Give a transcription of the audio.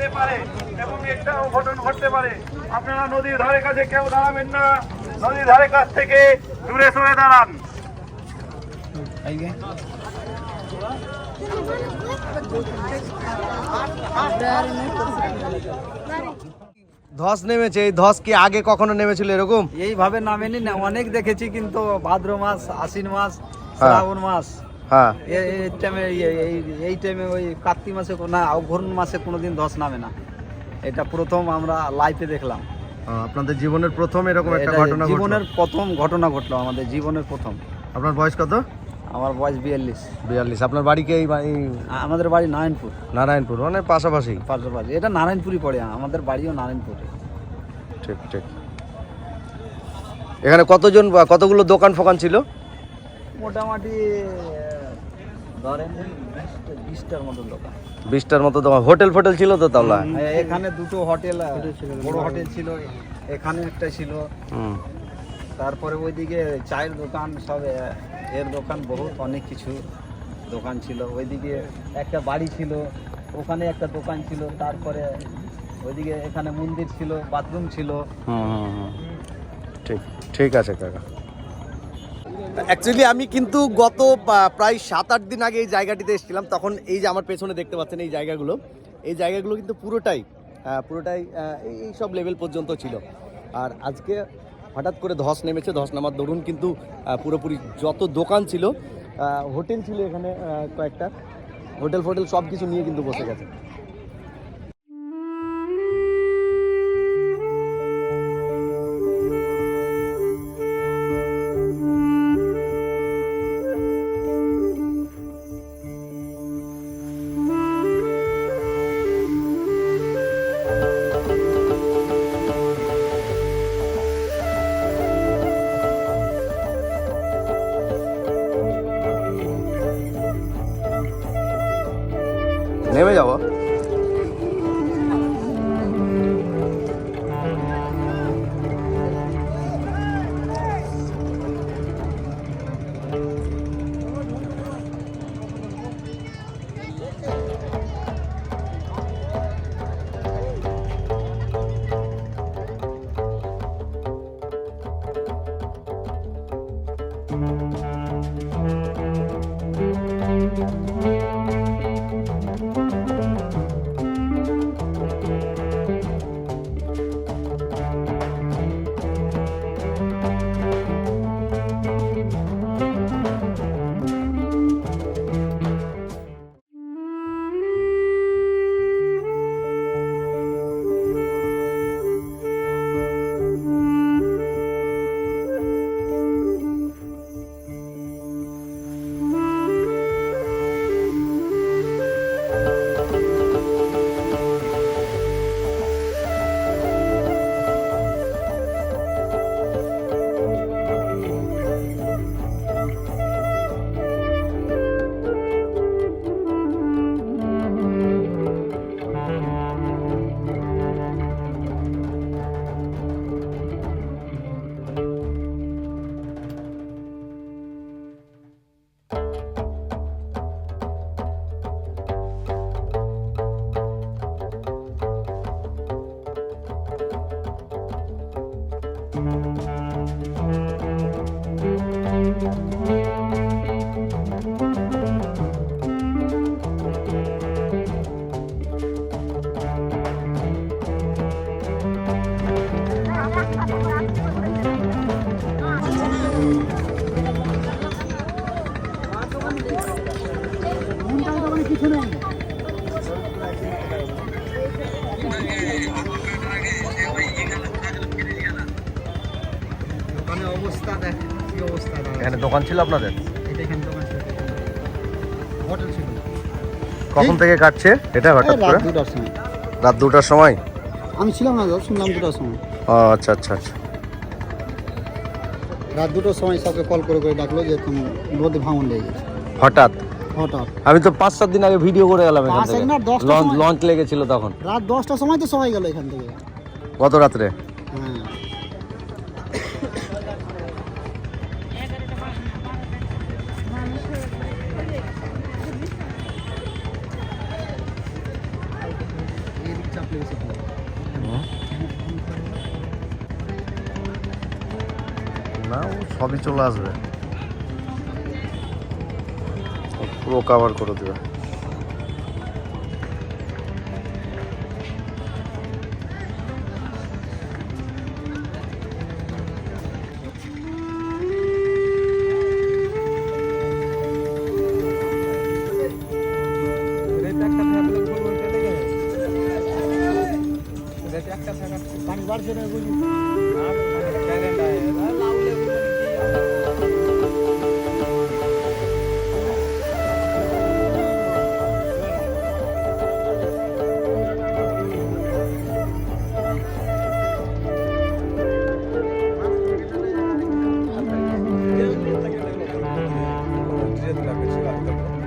হতে পারে এবং একটা অঘটন ঘটতে পারে। আপনারা নদীর ধারে কাছে কেউ দাঁড়াবেন না। নদীর ধারে কাছ থেকে দূরে সরে দাঁড়ান। ধস নেমেছে এই ধস কি আগে কখনো নেমেছিল এরকম? এইভাবে নামেনি না অনেক দেখেছি কিন্তু ভাদ্র মাস আশ্বিন মাস শ্রাবণ মাস। হ্যাঁ। এই টাইমে এই টাইমে ওই কার্তিক মাসে না অঘরণ মাসে কোনোদিন ধস নামে না। এটা প্রথম আমরা লাইভে দেখলাম। আপনাদের জীবনের প্রথম এরকম একটা ঘটনা জীবনের প্রথম ঘটনা ঘটলো আমাদের জীবনের প্রথম। আপনার বয়স কত? আমার বয়স বিয়াল্লিশ। বিয়াল্লিশ। আপনার বাড়ি কি এই আমাদের বাড়ি নারায়ণপুর। নারায়ণপুর মানে পাশাপাশি? পাশাপাশি। এটা নারায়ণপুরই পড়ে আমাদের বাড়িও নারায়ণপুরে। ঠিক ঠিক। এখানে কতজন কতগুলো দোকান ফোকান ছিল? মোটামুটি ধরেন বিশটার মতো দোকান বিশটার মতো দোকান হোটেল ফোটেল ছিল তো তাহলে? এখানে দুটো হোটেল বড় হোটেল ছিল এখানে একটা ছিল। তারপরে ওইদিকে চায়ের দোকান সব এর দোকান বহুত অনেক কিছু দোকান ছিল। ওইদিকে একটা বাড়ি ছিল ওখানে একটা দোকান ছিল তারপরে ওইদিকে এখানে মন্দির ছিল বাথরুম ছিল। ঠিক ঠিক আছে কাকা। অ্যাকচুয়ালি আমি কিন্তু গত প্রায় সাত আট দিন আগে এই জায়গাটিতে এসেছিলাম। তখন এই যে আমার পেছনে দেখতে পাচ্ছেন এই জায়গাগুলো এই জায়গাগুলো কিন্তু পুরোটাই পুরোটাই এই সব লেভেল পর্যন্ত ছিল। আর আজকে হঠাৎ করে ধস নেমেছে, ধস নামার দরুন কিন্তু পুরোপুরি যত দোকান ছিল হোটেল ছিল এখানে কয়েকটা। হোটেল ফোটেল সব কিছু নিয়ে কিন্তু বসে গেছে। ওখানে অবস্থা দেখ কি অবস্থা এখানে দোকান ছিল আপনাদের? এটা এখানে দোকান ছিল। হোটেল ছিল। কখন থেকে কাটছে? এটা হঠাৎ করে? রাত দুটার সময়। রাত দুটার সময়? আমি ছিলাম না শুনলাম দুটার সময়। ও আচ্ছা আচ্ছা আচ্ছা। রাত দুটোর সময় সবকে কল করে করে ডাকলো যে তুমি নদী ভাঙন লেগে গেছে। হঠাৎ? হঠাৎ। আমি তো পাঁচ সাত দিন আগে ভিডিও করে গেলাম এখান থেকে। লঞ্চ লেগেছিল তখন। রাত দশটার সময় তো সবাই গেল এখান থেকে। গত রাত্রে? না ও সবই চলে আসবে। পুরো কাভার করে দেবে। পানি বাড়ছে না la pechuga al tope.